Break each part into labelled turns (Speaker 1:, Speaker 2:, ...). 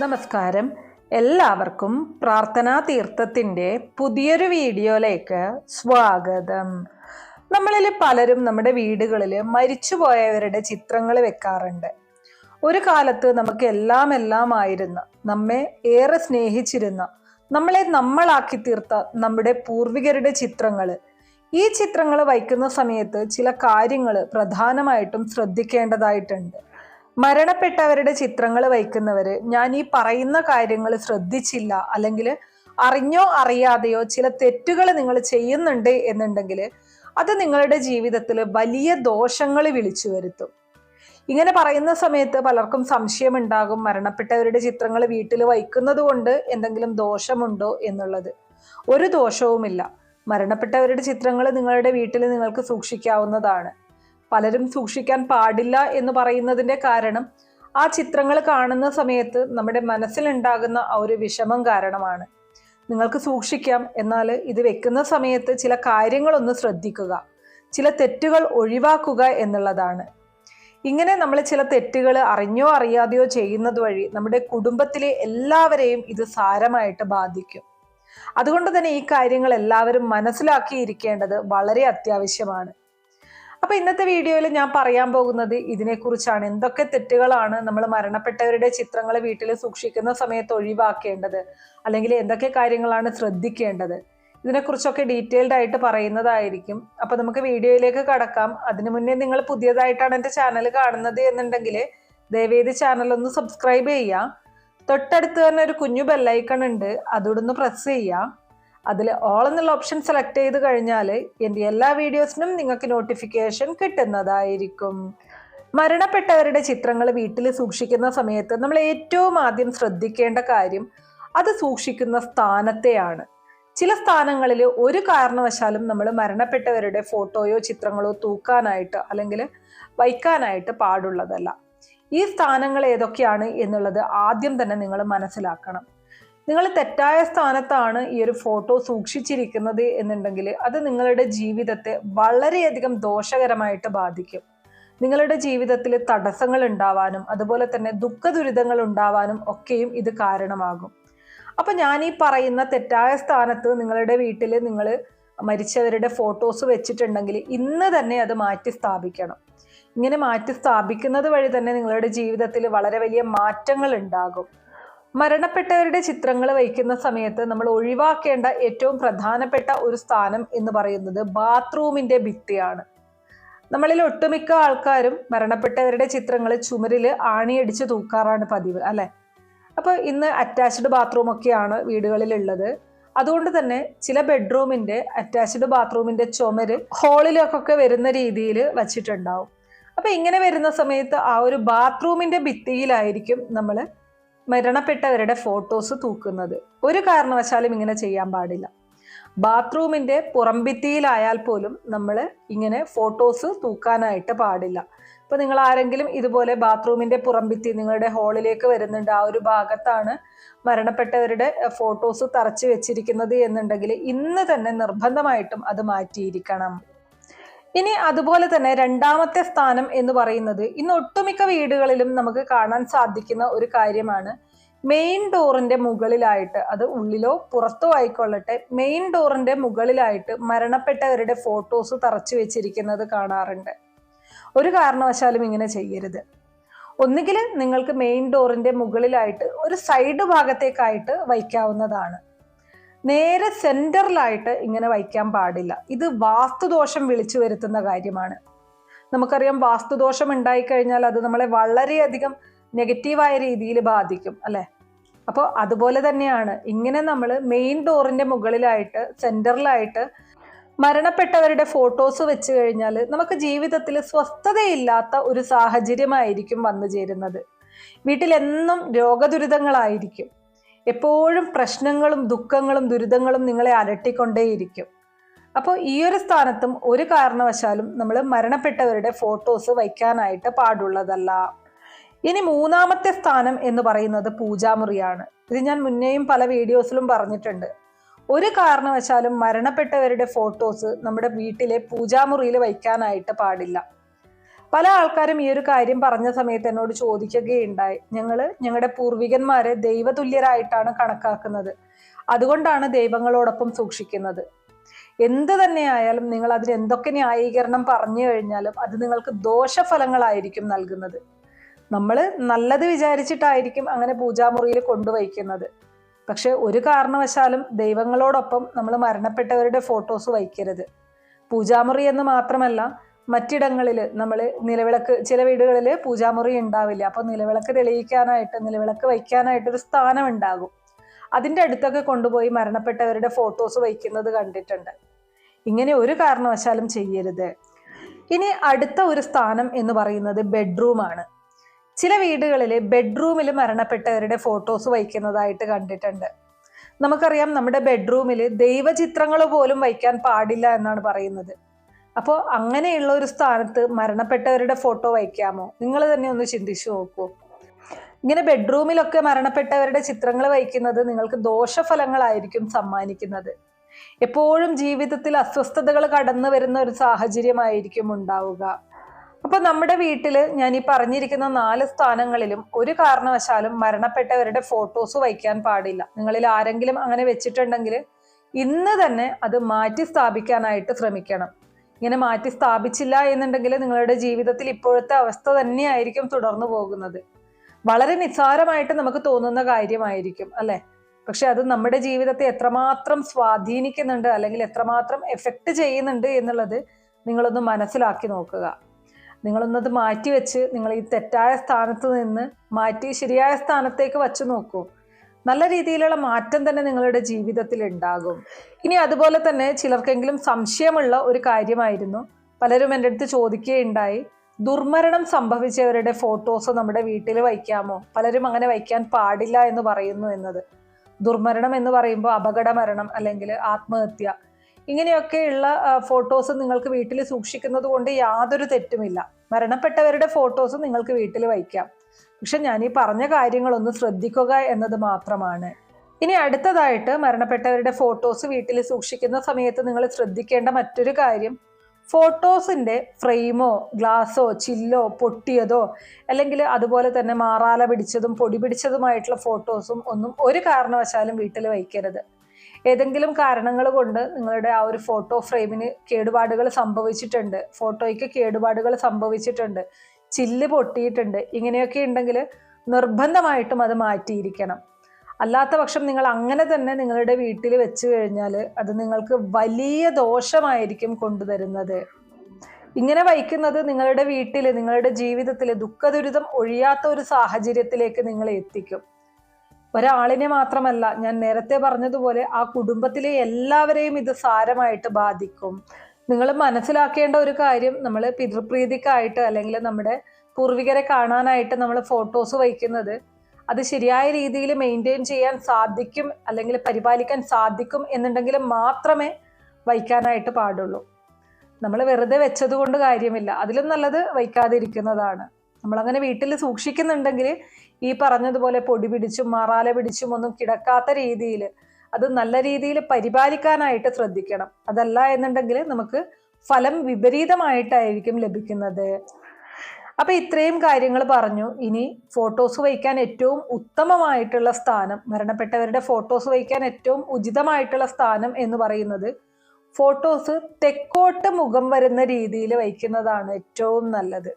Speaker 1: നമസ്കാരം. എല്ലാവർക്കും പ്രാർത്ഥനാ തീർത്ഥത്തിന്റെ പുതിയൊരു വീഡിയോയിലേക്ക് സ്വാഗതം. നമ്മളിൽ പലരും നമ്മുടെ വീടുകളിൽ മരിച്ചുപോയവരുടെ ചിത്രങ്ങൾ വെക്കാറുണ്ട്. ഒരു കാലത്ത് നമുക്ക് എല്ലാം എല്ലാം ആയിരുന്ന നമ്മെ ഏറെ സ്നേഹിച്ചിരുന്ന നമ്മളെ നമ്മളാക്കി തീർത്ത നമ്മുടെ പൂർവികരുടെ ചിത്രങ്ങൾ. ഈ ചിത്രങ്ങൾ വയ്ക്കുന്ന സമയത്ത് ചില കാര്യങ്ങൾ പ്രധാനമായിട്ടും ശ്രദ്ധിക്കേണ്ടതായിട്ടുണ്ട്. മരണപ്പെട്ടവരുടെ ചിത്രങ്ങൾ വയ്ക്കുന്നവര് ഞാൻ ഈ പറയുന്ന കാര്യങ്ങൾ ശ്രദ്ധിച്ചില്ല അല്ലെങ്കിൽ അറിഞ്ഞോ അറിയാതെയോ ചില തെറ്റുകൾ നിങ്ങൾ ചെയ്യുന്നുണ്ട് എന്നുണ്ടെങ്കിൽ അത് നിങ്ങളുടെ ജീവിതത്തിൽ വലിയ ദോഷങ്ങൾ വിളിച്ചു വരുത്തും. ഇങ്ങനെ പറയുന്ന സമയത്ത് പലർക്കും സംശയമുണ്ടാകും മരണപ്പെട്ടവരുടെ ചിത്രങ്ങൾ വീട്ടിൽ വയ്ക്കുന്നത് കൊണ്ട് എന്തെങ്കിലും ദോഷമുണ്ടോ എന്നുള്ളത്. ഒരു ദോഷവുമില്ല. മരണപ്പെട്ടവരുടെ ചിത്രങ്ങൾ നിങ്ങളുടെ വീട്ടിൽ നിങ്ങൾക്ക് സൂക്ഷിക്കാവുന്നതാണ്. പലരും സൂക്ഷിക്കാൻ പാടില്ല എന്ന് പറയുന്നതിന്റെ കാരണം ആ ചിത്രങ്ങൾ കാണുന്ന സമയത്ത് നമ്മുടെ മനസ്സിലുണ്ടാകുന്ന ആ ഒരു വിഷമം കാരണമാണ്. നിങ്ങൾക്ക് സൂക്ഷിക്കാം. എന്നാൽ ഇത് വെക്കുന്ന സമയത്ത് ചില കാര്യങ്ങളൊന്ന് ശ്രദ്ധിക്കുക. ചില തെറ്റുകൾ ഒഴിവാക്കുക എന്നുള്ളതാണ്. ഇങ്ങനെ നമ്മൾ ചില തെറ്റുകൾ അറിഞ്ഞോ അറിയാതെയോ ചെയ്യുന്നത് വഴി നമ്മുടെ കുടുംബത്തിലെ എല്ലാവരെയും ഇത് സാരമായിട്ട് ബാധിക്കും. അതുകൊണ്ട് തന്നെ ഈ കാര്യങ്ങൾ എല്ലാവരും മനസ്സിലാക്കിയിരിക്കേണ്ടത് വളരെ അത്യാവശ്യമാണ്. അപ്പൊ ഇന്നത്തെ വീഡിയോയിൽ ഞാൻ പറയാൻ പോകുന്നത് ഇതിനെക്കുറിച്ചാണ്. എന്തൊക്കെ തെറ്റുകളാണ് നമ്മൾ മരണപ്പെട്ടവരുടെ ചിത്രങ്ങൾ വീട്ടിൽ സൂക്ഷിക്കുന്ന സമയത്ത് ഒഴിവാക്കേണ്ടത്? അല്ലെങ്കിൽ എന്തൊക്കെ കാര്യങ്ങളാണ് ശ്രദ്ധിക്കേണ്ടത്? ഇതിനെക്കുറിച്ചൊക്കെ ഡീറ്റെയിൽഡ് ആയിട്ട് പറയുന്നതായിരിക്കും. അപ്പോൾ നമുക്ക് വീഡിയോയിലേക്ക് കടക്കാം. അതിനു മുന്നേ നിങ്ങൾ പുതിയതായിട്ടാണ് എന്റെ ചാനൽ കാണുന്നത് എന്നുണ്ടെങ്കിൽ ദയവേദി ചാനൽ ഒന്ന് സബ്സ്ക്രൈബ് ചെയ്യുക. തൊട്ടടുത്ത് തന്നെ ഒരു കുഞ്ഞു ബെല്ലൈക്കൺ ഉണ്ട്. അതോടൊന്ന് പ്രസ് ചെയ്യുക. അതിൽ ഓൾ എന്നുള്ള ഓപ്ഷൻ സെലക്ട് ചെയ്ത് കഴിഞ്ഞാൽ എന്റെ എല്ലാ വീഡിയോസിനും നിങ്ങൾക്ക് നോട്ടിഫിക്കേഷൻ കിട്ടുന്നതായിരിക്കും. മരണപ്പെട്ടവരുടെ ചിത്രങ്ങൾ വീട്ടിൽ സൂക്ഷിക്കുന്ന സമയത്ത് നമ്മൾ ഏറ്റവും ആദ്യം ശ്രദ്ധിക്കേണ്ട കാര്യം അത് സൂക്ഷിക്കുന്ന സ്ഥാനത്തെയാണ്. ചില സ്ഥാനങ്ങളിൽ ഒരു കാരണവശാലും നമ്മൾ മരണപ്പെട്ടവരുടെ ഫോട്ടോയോ ചിത്രങ്ങളോ തൂക്കാനായിട്ട് അല്ലെങ്കിൽ വയ്ക്കാനായിട്ട് പാടുള്ളതല്ല. ഈ സ്ഥാനങ്ങൾ ഏതൊക്കെയാണ് എന്നുള്ളത് ആദ്യം തന്നെ നിങ്ങൾ മനസ്സിലാക്കണം. നിങ്ങൾ തെറ്റായ സ്ഥാനത്താണ് ഈ ഒരു ഫോട്ടോ സൂക്ഷിച്ചിരിക്കുന്നത് എന്നുണ്ടെങ്കിൽ അത് നിങ്ങളുടെ ജീവിതത്തെ വളരെയധികം ദോഷകരമായിട്ട് ബാധിക്കും. നിങ്ങളുടെ ജീവിതത്തിൽ തടസ്സങ്ങൾ ഉണ്ടാവാനും അതുപോലെ തന്നെ ദുഃഖ ദുരിതങ്ങൾ ഉണ്ടാവാനും ഒക്കെയും ഇത് കാരണമാകും. അപ്പൊ ഞാൻ ഈ പറയുന്ന തെറ്റായ സ്ഥാനത്ത് നിങ്ങളുടെ വീട്ടിൽ നിങ്ങൾ മരിച്ചവരുടെ ഫോട്ടോസ് വെച്ചിട്ടുണ്ടെങ്കിൽ ഇന്ന് തന്നെ അത് മാറ്റി സ്ഥാപിക്കണം. ഇങ്ങനെ മാറ്റി സ്ഥാപിക്കുന്നത് വഴി തന്നെ നിങ്ങളുടെ ജീവിതത്തിൽ വളരെ വലിയ മാറ്റങ്ങൾ ഉണ്ടാകും. മരണപ്പെട്ടവരുടെ ചിത്രങ്ങൾ വയ്ക്കുന്ന സമയത്ത് നമ്മൾ ഒഴിവാക്കേണ്ട ഏറ്റവും പ്രധാനപ്പെട്ട ഒരു സ്ഥാനം എന്ന് പറയുന്നത് ബാത്റൂമിന്റെ ഭിത്തിയാണ്. നമ്മളിൽ ഒട്ടുമിക്ക ആൾക്കാരും മരണപ്പെട്ടവരുടെ ചിത്രങ്ങൾ ചുമരിൽ ആണിയടിച്ച് തൂക്കാറാണ് പതിവ് അല്ലെ? അപ്പോൾ ഇന്ന് അറ്റാച്ച്ഡ് വീടുകളിൽ ഉള്ളത് അതുകൊണ്ട് തന്നെ ചില ബെഡ്റൂമിന്റെ അറ്റാച്ച്ഡ് ബാത്റൂമിന്റെ ചുമര് ഹോളിലൊക്കെ വരുന്ന രീതിയിൽ വച്ചിട്ടുണ്ടാവും. അപ്പൊ ഇങ്ങനെ വരുന്ന സമയത്ത് ആ ഒരു ബാത്റൂമിന്റെ ഭിത്തിയിലായിരിക്കും നമ്മൾ മരണപ്പെട്ടവരുടെ ഫോട്ടോസ് തൂക്കുന്നത്. ഒരു കാരണവശാലും ഇങ്ങനെ ചെയ്യാൻ പാടില്ല. ബാത്റൂമിന്റെ പുറംഭിത്തിയിലായാൽ പോലും നമ്മൾ ഇങ്ങനെ ഫോട്ടോസ് തൂക്കാനായിട്ട് പാടില്ല. ഇപ്പൊ നിങ്ങൾ ആരെങ്കിലും ഇതുപോലെ ബാത്റൂമിന്റെ പുറംഭിത്തി നിങ്ങളുടെ ഹാളിലേക്ക് വരുന്നുണ്ട് ആ ഒരു ഭാഗത്താണ് മരണപ്പെട്ടവരുടെ ഫോട്ടോസ് തറച്ചു വെച്ചിരിക്കുന്നത് എന്നുണ്ടെങ്കിൽ ഇന്ന് തന്നെ നിർബന്ധമായിട്ടും അത് മാറ്റിയിരിക്കണം. ഇനി അതുപോലെ തന്നെ രണ്ടാമത്തെ സ്ഥാനം എന്ന് പറയുന്നത് ഇന്ന് ഒട്ടുമിക്ക വീടുകളിലും നമുക്ക് കാണാൻ സാധിക്കുന്ന ഒരു കാര്യമാണ്. മെയിൻ ഡോറിന്റെ മുകളിലായിട്ട് അത് ഉള്ളിലോ പുറത്തോ ആയിക്കൊള്ളട്ടെ മെയിൻ ഡോറിന്റെ മുകളിലായിട്ട് മരണപ്പെട്ടവരുടെ ഫോട്ടോസ് തറച്ചു വെച്ചിരിക്കുന്നത് കാണാറുണ്ട്. ഒരു കാരണവശാലും ഇങ്ങനെ ചെയ്യരുത്. ഒന്നുകിൽ നിങ്ങൾക്ക് മെയിൻ ഡോറിന്റെ മുകളിലായിട്ട് ഒരു സൈഡ് ഭാഗത്തേക്കായിട്ട് വയ്ക്കാവുന്നതാണ്. നേരെ സെന്ററിലായിട്ട് ഇങ്ങനെ വയ്ക്കാൻ പാടില്ല. ഇത് വാസ്തുദോഷം വിളിച്ചു വരുത്തുന്ന കാര്യമാണ്. നമുക്കറിയാം വാസ്തുദോഷം ഉണ്ടായിക്കഴിഞ്ഞാൽ അത് നമ്മളെ വളരെയധികം നെഗറ്റീവായ രീതിയിൽ ബാധിക്കും അല്ലേ? അപ്പോൾ അതുപോലെ തന്നെയാണ് ഇങ്ങനെ നമ്മൾ മെയിൻ ഡോറിന്റെ മുകളിലായിട്ട് സെന്ററിലായിട്ട് മരണപ്പെട്ടവരുടെ ഫോട്ടോസ് വെച്ച് കഴിഞ്ഞാൽ നമുക്ക് ജീവിതത്തിൽ സ്വസ്ഥതയില്ലാത്ത ഒരു സാഹചര്യമായിരിക്കും വന്നു ചേരുന്നത്. വീട്ടിലെന്നും രോഗദുരിതങ്ങളായിരിക്കും. എപ്പോഴും പ്രശ്നങ്ങളും ദുഃഖങ്ങളും ദുരിതങ്ങളും നിങ്ങളെ അലട്ടിക്കൊണ്ടേയിരിക്കും. അപ്പോൾ ഈ ഒരു സ്ഥാനത്തും ഒരു കാരണവശാലും നമ്മൾ മരണപ്പെട്ടവരുടെ ഫോട്ടോസ് വയ്ക്കാനായിട്ട് പാടുള്ളതല്ല. ഇനി മൂന്നാമത്തെ സ്ഥാനം എന്ന് പറയുന്നത് പൂജാമുറിയാണ്. ഇത് ഞാൻ മുന്നേയും പല വീഡിയോസിലും പറഞ്ഞിട്ടുണ്ട്. ഒരു കാരണവശാലും മരണപ്പെട്ടവരുടെ ഫോട്ടോസ് നമ്മുടെ വീട്ടിലെ പൂജാമുറിയിൽ വയ്ക്കാനായിട്ട് പാടില്ല. പല ആൾക്കാരും ഈ ഒരു കാര്യം പറഞ്ഞ സമയത്ത് എന്നോട് ചോദിക്കുകയുണ്ടായി. ഞങ്ങൾ ഞങ്ങളുടെ പൂർവികന്മാരെ ദൈവതുല്യരായിട്ടാണ് കണക്കാക്കുന്നത്. അതുകൊണ്ടാണ് ദൈവങ്ങളോടൊപ്പം സൂക്ഷിക്കുന്നത്. എന്ത് തന്നെയായാലും നിങ്ങൾ അതിന് എന്തൊക്കെ ന്യായീകരണം പറഞ്ഞു കഴിഞ്ഞാലും അത് നിങ്ങൾക്ക് ദോഷഫലങ്ങളായിരിക്കും നൽകുന്നത്. നമ്മൾ നല്ലത് വിചാരിച്ചിട്ടായിരിക്കും അങ്ങനെ പൂജാമുറിയിൽ കൊണ്ടുവയ്ക്കുന്നത്. പക്ഷെ ഒരു കാരണവശാലും ദൈവങ്ങളോടൊപ്പം നമ്മൾ മരണപ്പെട്ടവരുടെ ഫോട്ടോസ് വയ്ക്കരുത്. പൂജാമുറി എന്ന് മാത്രമല്ല മറ്റിടങ്ങളിൽ നമ്മൾ നിലവിളക്ക് ചില വീടുകളിൽ പൂജാമുറി ഉണ്ടാവില്ല. അപ്പോൾ നിലവിളക്ക് തെളിയിക്കാനായിട്ട് നിലവിളക്ക് വയ്ക്കാനായിട്ട് ഒരു സ്ഥാനം ഉണ്ടാകും. അതിന്റെ അടുത്തൊക്കെ കൊണ്ടുപോയി മരണപ്പെട്ടവരുടെ ഫോട്ടോസ് വയ്ക്കുന്നത് കണ്ടിട്ടുണ്ട്. ഇങ്ങനെ ഒരു കാരണവശാലും ചെയ്യരുത്. ഇനി അടുത്ത ഒരു സ്ഥാനം എന്ന് പറയുന്നത് ബെഡ്റൂമാണ്. ചില വീടുകളിൽ ബെഡ്റൂമിൽ മരണപ്പെട്ടവരുടെ ഫോട്ടോസ് വയ്ക്കുന്നതായിട്ട് കണ്ടിട്ടുണ്ട്. നമുക്കറിയാം നമ്മുടെ ബെഡ്റൂമിൽ ദൈവചിത്രങ്ങൾ പോലും വയ്ക്കാൻ പാടില്ല എന്നാണ് പറയുന്നത്. അപ്പോൾ അങ്ങനെയുള്ള ഒരു സ്ഥാനത്ത് മരണപ്പെട്ടവരുടെ ഫോട്ടോ വയ്ക്കാമോ? നിങ്ങൾ തന്നെ ഒന്ന് ചിന്തിച്ചു നോക്കൂ. ഇങ്ങനെ ബെഡ്റൂമിലൊക്കെ മരണപ്പെട്ടവരുടെ ചിത്രങ്ങൾ വയ്ക്കുന്നത് നിങ്ങൾക്ക് ദോഷഫലങ്ങളായിരിക്കും സമ്മാനിക്കുന്നത്. എപ്പോഴും ജീവിതത്തിൽ അസ്വസ്ഥതകൾ കടന്നു വരുന്ന ഒരു സാഹചര്യമായിരിക്കും ഉണ്ടാവുക. അപ്പൊ നമ്മുടെ വീട്ടിൽ ഞാൻ ഈ പറഞ്ഞിരിക്കുന്ന നാല് സ്ഥാനങ്ങളിലും ഒരു കാരണവശാലും മരണപ്പെട്ടവരുടെ ഫോട്ടോസ് വയ്ക്കാൻ പാടില്ല. നിങ്ങളിൽ ആരെങ്കിലും അങ്ങനെ വെച്ചിട്ടുണ്ടെങ്കിൽ ഇന്ന് തന്നെ അത് മാറ്റി സ്ഥാപിക്കാനായിട്ട് ശ്രമിക്കണം. ഇങ്ങനെ മാറ്റി സ്ഥാപിച്ചില്ല എന്നുണ്ടെങ്കിൽ നിങ്ങളുടെ ജീവിതത്തിൽ ഇപ്പോഴത്തെ അവസ്ഥ തന്നെയായിരിക്കും തുടർന്നു പോകുന്നത്. വളരെ നിസ്സാരമായിട്ട് നമുക്ക് തോന്നുന്ന കാര്യമായിരിക്കും അല്ലെ? പക്ഷെ അത് നമ്മുടെ ജീവിതത്തെ എത്രമാത്രം സ്വാധീനിക്കുന്നുണ്ട് അല്ലെങ്കിൽ എത്രമാത്രം എഫക്റ്റ് ചെയ്യുന്നുണ്ട് എന്നുള്ളത് നിങ്ങളൊന്ന് മനസ്സിലാക്കി നോക്കുക. നിങ്ങളൊന്നത് മാറ്റിവെച്ച് നിങ്ങൾ ഈ തെറ്റായ സ്ഥാനത്ത് നിന്ന് മാറ്റി ശരിയായ സ്ഥാനത്തേക്ക് വച്ചു നോക്കൂ. നല്ല രീതിയിലുള്ള മാറ്റം തന്നെ നിങ്ങളുടെ ജീവിതത്തിൽ ഉണ്ടാകും. ഇനി അതുപോലെ തന്നെ ചിലർക്കെങ്കിലും സംശയമുള്ള ഒരു കാര്യമായിരുന്നു. പലരും എന്റെ അടുത്ത് ചോദിക്കുകയുണ്ടായി ദുർമരണം സംഭവിച്ചവരുടെ ഫോട്ടോസ് നമ്മുടെ വീട്ടിൽ വയ്ക്കാമോ? പലരും അങ്ങനെ വയ്ക്കാൻ പാടില്ല എന്ന് പറയുന്നു എന്നത്. ദുർമരണം എന്ന് പറയുമ്പോൾ അപകട മരണം അല്ലെങ്കിൽ ആത്മഹത്യ. ഇങ്ങനെയൊക്കെയുള്ള ഫോട്ടോസ് നിങ്ങൾക്ക് വീട്ടിൽ സൂക്ഷിക്കുന്നത് കൊണ്ട് യാതൊരു തെറ്റുമില്ല. മരണപ്പെട്ടവരുടെ ഫോട്ടോസ് നിങ്ങൾക്ക് വീട്ടിൽ വയ്ക്കാം. പക്ഷെ ഞാൻ ഈ പറഞ്ഞ കാര്യങ്ങളൊന്ന് ശ്രദ്ധിക്കുക എന്നത് മാത്രമാണ്. ഇനി അടുത്തതായിട്ട് മരണപ്പെട്ടവരുടെ ഫോട്ടോസ് വീട്ടിൽ സൂക്ഷിക്കുന്ന സമയത്ത് നിങ്ങൾ ശ്രദ്ധിക്കേണ്ട മറ്റൊരു കാര്യം ഫോട്ടോസിന്റെ ഫ്രെയിമോ ഗ്ലാസോ ചില്ലോ പൊട്ടിയതോ അല്ലെങ്കിൽ അതുപോലെ തന്നെ മാറാല പിടിച്ചതും പൊടി പിടിച്ചതുമായിട്ടുള്ള ഫോട്ടോസും ഒന്നും ഒരു കാരണവശാലും വീട്ടിൽ വയ്ക്കരുത്. ഏതെങ്കിലും കാരണങ്ങൾ കൊണ്ട് നിങ്ങളുടെ ആ ഒരു ഫോട്ടോ ഫ്രെയിമിന് കേടുപാടുകൾ സംഭവിച്ചിട്ടുണ്ട്. ഫോട്ടോയ്ക്ക് കേടുപാടുകൾ സംഭവിച്ചിട്ടുണ്ട്. ചില്ല് പൊട്ടിയിട്ടുണ്ട്. ഇങ്ങനെയൊക്കെ ഉണ്ടെങ്കിൽ നിർബന്ധമായിട്ടും അത് മാറ്റിയിരിക്കണം. അല്ലാത്ത പക്ഷം നിങ്ങൾ അങ്ങനെ തന്നെ നിങ്ങളുടെ വീട്ടിൽ വെച്ച് കഴിഞ്ഞാൽ അത് നിങ്ങൾക്ക് വലിയ ദോഷമായിരിക്കും കൊണ്ടുതരുന്നത്. ഇങ്ങനെ വയ്ക്കുന്നത് നിങ്ങളുടെ വീട്ടിൽ നിങ്ങളുടെ ജീവിതത്തിൽ ദുഃഖദുരിതം ഒഴിയാത്ത ഒരു സാഹചര്യത്തിലേക്ക് നിങ്ങളെ എത്തിക്കും. ഒരാളിനെ മാത്രമല്ല ഞാൻ നേരത്തെ പറഞ്ഞതുപോലെ ആ കുടുംബത്തിലെ എല്ലാവരെയും ഇത് സാരമായിട്ട് ബാധിക്കും. നിങ്ങൾ മനസ്സിലാക്കേണ്ട ഒരു കാര്യം നമ്മൾ പിതൃപ്രീതിക്കായിട്ട് അല്ലെങ്കിൽ നമ്മുടെ പൂർവികരെ കാണാനായിട്ട് നമ്മൾ ഫോട്ടോസ് വയ്ക്കുന്നത് അത് ശരിയായ രീതിയിൽ മെയിന്റെയിൻ ചെയ്യാൻ സാധിക്കും അല്ലെങ്കിൽ പരിപാലിക്കാൻ സാധിക്കും എന്നുണ്ടെങ്കിൽ മാത്രമേ വയ്ക്കാനായിട്ട് പാടുള്ളൂ. നമ്മൾ വെറുതെ വെച്ചത് കൊണ്ട് കാര്യമില്ല. അതിലും നല്ലത് വയ്ക്കാതിരിക്കുന്നതാണ്. നമ്മളങ്ങനെ വീട്ടിൽ സൂക്ഷിക്കുന്നുണ്ടെങ്കിൽ ഈ പറഞ്ഞതുപോലെ പൊടി പിടിച്ചും മറാല പിടിച്ചും ഒന്നും കിടക്കാത്ത രീതിയിൽ അത് നല്ല രീതിയിൽ പരിപാലിക്കാനായിട്ട് ശ്രദ്ധിക്കണം. അതല്ല എന്നുണ്ടെങ്കിൽ നമുക്ക് ഫലം വിപരീതമായിട്ടായിരിക്കും ലഭിക്കുന്നത്. അപ്പൊ ഇത്രയും കാര്യങ്ങൾ പറഞ്ഞു. ഇനി ഫോട്ടോസ് വയ്ക്കാൻ ഏറ്റവും ഉത്തമമായിട്ടുള്ള സ്ഥാനം മരണപ്പെട്ടവരുടെ ഫോട്ടോസ് വയ്ക്കാൻ ഏറ്റവും ഉചിതമായിട്ടുള്ള സ്ഥാനം എന്ന് പറയുന്നത് ഫോട്ടോസ് തെക്കോട്ട് മുഖം വരുന്ന രീതിയിൽ വയ്ക്കുന്നതാണ് ഏറ്റവും നല്ലത്.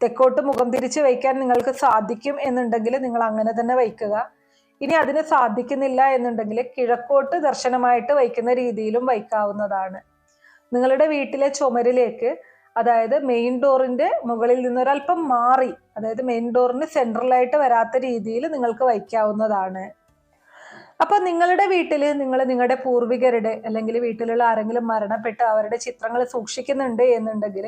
Speaker 1: തെക്കോട്ട് മുഖം തിരിച്ച് വയ്ക്കാൻ നിങ്ങൾക്ക് സാധിക്കും എന്നുണ്ടെങ്കിൽ നിങ്ങൾ അങ്ങനെ തന്നെ വയ്ക്കുക. ഇനി അതിന് സാധിക്കുന്നില്ല എന്നുണ്ടെങ്കിൽ കിഴക്കോട്ട് ദർശനമായിട്ട് വയ്ക്കുന്ന രീതിയിലും വയ്ക്കാവുന്നതാണ്. നിങ്ങളുടെ വീട്ടിലെ ചുമരിലേക്ക് അതായത് മെയിൻ ഡോറിന്റെ മുകളിൽ നിന്നൊരല്പം മാറി അതായത് മെയിൻ ഡോറിന് സെൻട്രലായിട്ട് വരാത്ത രീതിയിൽ നിങ്ങൾക്ക് വയ്ക്കാവുന്നതാണ്. അപ്പൊ നിങ്ങളുടെ വീട്ടിൽ നിങ്ങൾ നിങ്ങളുടെ പൂർവികരുടെ അല്ലെങ്കിൽ വീട്ടിലുള്ള ആരെങ്കിലും മരണപ്പെട്ട് അവരുടെ ചിത്രങ്ങൾ സൂക്ഷിക്കുന്നുണ്ട് എന്നുണ്ടെങ്കിൽ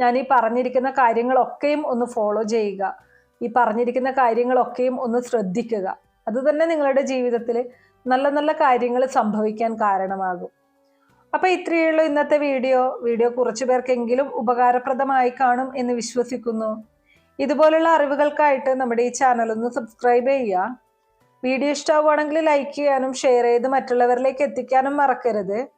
Speaker 1: ഞാൻ ഈ പറഞ്ഞിരിക്കുന്ന കാര്യങ്ങളൊക്കെയും ഒന്ന് ഫോളോ ചെയ്യുക. ഈ പറഞ്ഞിരിക്കുന്ന കാര്യങ്ങളൊക്കെയും ഒന്ന് ശ്രദ്ധിക്കുക. അതുതന്നെ നിങ്ങളുടെ ജീവിതത്തിൽ നല്ല നല്ല കാര്യങ്ങൾ സംഭവിക്കാൻ കാരണമാകും. അപ്പൊ ഇത്രയുള്ളൂ ഇന്നത്തെ വീഡിയോ. വീഡിയോ കുറച്ചു പേർക്കെങ്കിലും ഉപകാരപ്രദമായി കാണും എന്ന് വിശ്വസിക്കുന്നു. ഇതുപോലുള്ള അറിവുകൾക്കായിട്ട് നമ്മുടെ ഈ ചാനൽ ഒന്ന് സബ്സ്ക്രൈബ് ചെയ്യുക. വീഡിയോ ഇഷ്ടമാവുകയാണെങ്കിൽ ലൈക്ക് ചെയ്യാനും ഷെയർ ചെയ്ത് മറ്റുള്ളവരിലേക്ക് എത്തിക്കാനും മറക്കരുത്.